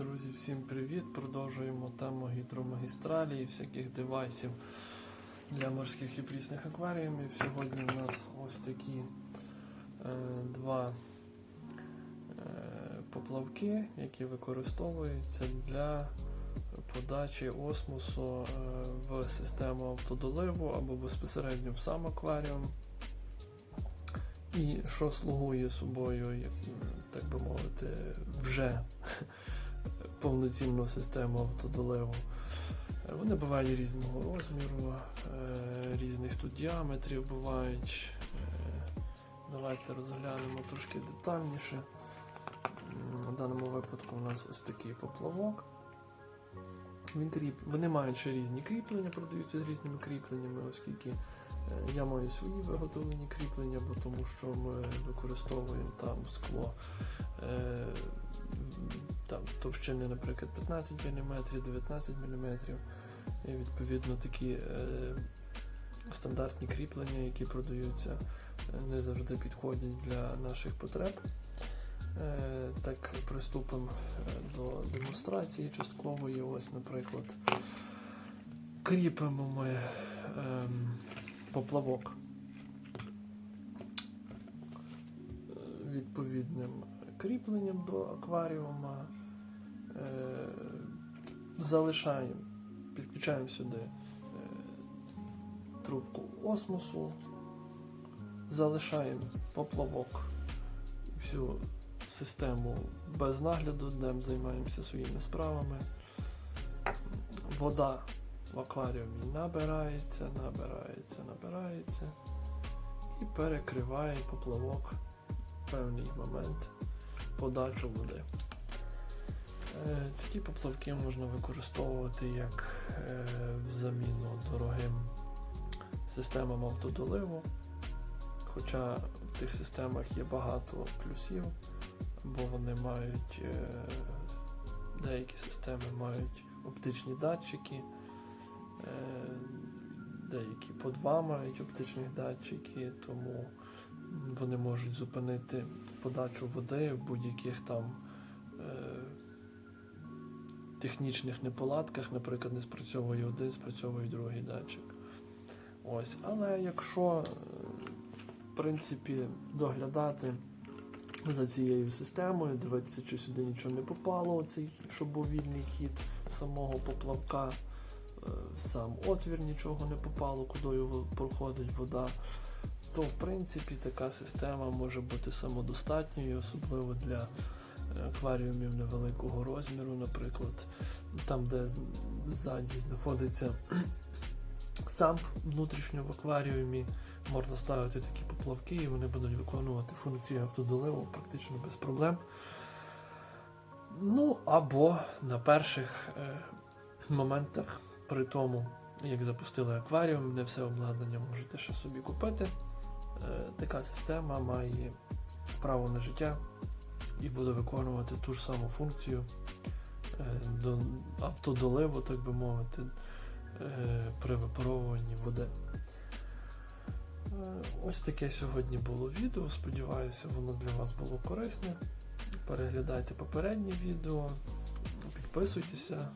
Друзі, всім привіт! Продовжуємо тему гідромагістралі і всяких девайсів для морських і прісних акваріумів. Сьогодні у нас ось такі е, два е, поплавки, які використовуються для подачі осмосу е, в систему автодоливу або безпосередньо в сам акваріум. І що слугує собою, як, так би мовити, вже повноцінну систему автодоливу. Е, Вони бувають різного розміру, е, різних тут діаметрів бувають. Е, Давайте розглянемо трошки детальніше. В даному випадку у нас ось такий поплавок. Він кріп... Вони мають ще різні кріплення, продаються з різними кріпленнями, оскільки я маю свої виготовлені кріплення, бо тому що ми використовуємо там скло там, товщини, наприклад, 15 мм, 19 мм. І відповідно такі е, стандартні кріплення, які продаються, е, не завжди підходять для наших потреб. Е, Так, приступимо е, до демонстрації часткової. Ось, наприклад, кріпимо ми ем, поплавок е, відповідним кріпленням до акваріума. Е, залишаємо, підключаємо сюди е, трубку осмосу, залишаємо поплавок, всю систему без нагляду, днем займаємося своїми справами. Вода в акваріумі набирається, набирається, набирається і перекриває поплавок в певний момент подачу води. Е, Такі поплавки можна використовувати як е, в заміну дорогим системам автодоливу. Хоча в тих системах є багато плюсів, бо вони мають е, деякі системи мають оптичні датчики, деякі по два мають оптичні датчики, тому вони можуть зупинити подачу води в будь-яких там технічних неполадках, наприклад, не спрацьовує один, спрацьовує другий датчик. Ось. Але якщо е, в принципі доглядати за цією системою, дивитися, чи сюди нічого не попало, оцей, щоб був вільний хід самого поплавка, е, сам отвір нічого не попало, кудою проходить вода, то в принципі така система може бути самодостатньою, особливо для акваріумів невеликого розміру, наприклад, там, де ззаді знаходиться самп внутрішньо в акваріумі, можна ставити такі поплавки, і вони будуть виконувати функцію автодоливу практично без проблем. Ну, або на перших е, моментах, при тому, як запустили акваріум, не все обладнання можете ще собі купити. Е, така система має право на життя і буде виконувати ту ж саму функцію е, до автодоливу, так би мовити, е, при випаровуванні води. Е, Ось таке сьогодні було відео. Сподіваюся, воно для вас було корисне. Переглядайте попереднє відео, підписуйтеся,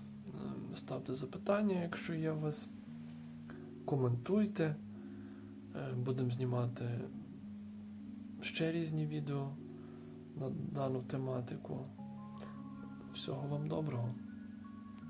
ставте запитання, якщо є у вас. Коментуйте. Будемо знімати ще різні відео на дану тематику. Всього вам доброго!